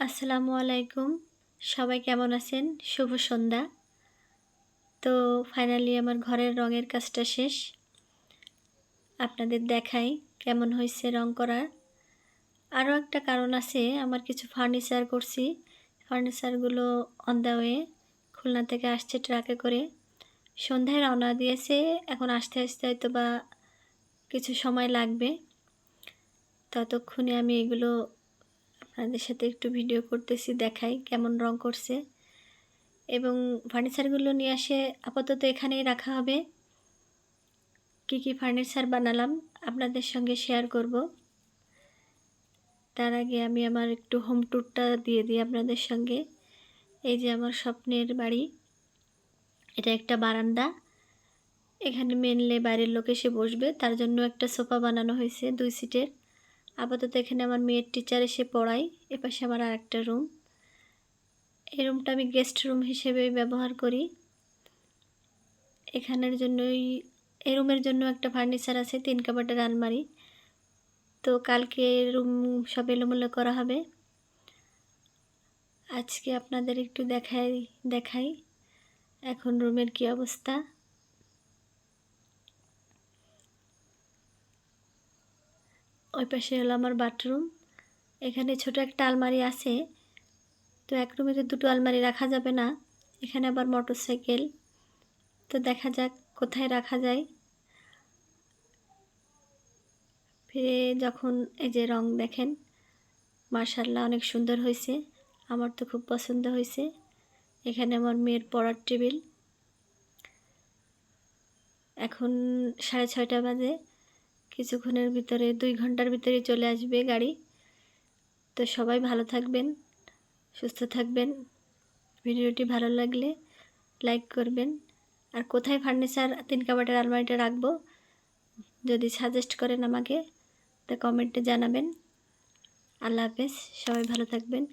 আসসালামু আলাইকুম। সবাই কেমন আছেন? শুভ সন্ধ্যা। তো ফাইনালি আমার ঘরের রঙের কাজটা শেষ। আপনাদের দেখাই কেমন হয়েছে রং করার। আরও একটা কারণ আছে, আমার কিছু ফার্নিচার করছি। ফার্নিচারগুলো অন দ্য ওয়ে খুলনা থেকে আসছে ট্রাকে করে। সন্ধ্যায় রওনা দিয়েছে, এখন আসতে আসতে হয়তো বা কিছু সময় লাগবে। ততক্ষণে আমি এগুলো আপনাদের সাথে একটু ভিডিও করতেছি, দেখাই কেমন রং করছে। এবং ফার্নিচারগুলো নিয়ে আসে আপাতত এখানেই রাখা হবে। কি কি ফার্নিচার বানালাম আপনাদের সঙ্গে শেয়ার করব। তার আগে আমি আমার একটু হোম ট্যুরটা দিয়ে দিই আপনাদের সঙ্গে। এই যে আমার স্বপ্নের বাড়ি। এটা একটা বারান্দা। এখানে মেনলে বাইরের লোক এসে বসবে। তার জন্য একটা সোফা বানানো হয়েছে দুই সিটের আপাতত এখানে আমার মেয়ের টিচার এসে পড়াই এপাশে আমার আর একটা রুম এই রুমটা আমি গেস্ট রুম হিসেবে ব্যবহার করি। এখানের জন্যই, এই রুমের জন্য একটা ফার্নিচার আছে, তিন কাবাটের আলমারি। তো কালকে রুম সব এলোমেলো করা হবে। আজকে আপনাদের একটু দেখাই দেখাই এখন রুমের কি অবস্থা। ওই পাশে হলো আমার বাথরুম। এখানে ছোট একটা আলমারি আছে। তো এক রুমে তো দুটো আলমারি রাখা যাবে না। এখানে আবার মোটর সাইকেল তো দেখা যাক কোথায় রাখা যায়। ফিরে যখন এই যে রং দেখেন মার্শাল্লাহ অনেক সুন্দর হয়েছে। আমার তো খুব পছন্দ হয়েছে। এখানে আমার মেয়ের পড়ার টেবিল। এখন সাড়ে ছয়টা বাজে। কিছুক্ষণের ভিতরে, দুই ঘণ্টার ভিতরে চলে আসবে গাড়ি। তো সবাই ভালো থাকবেন, সুস্থ থাকবেন। ভিডিওটি ভালো লাগলে লাইক করবেন। আর কোথায় ফার্নিচার, তিন কাবাটের আলমারিটা রাখব? যদি সাজেস্ট করেন আমাকে, তা কমেন্টে জানাবেন। আল্লাহ হাফেজ, সবাই ভালো থাকবেন।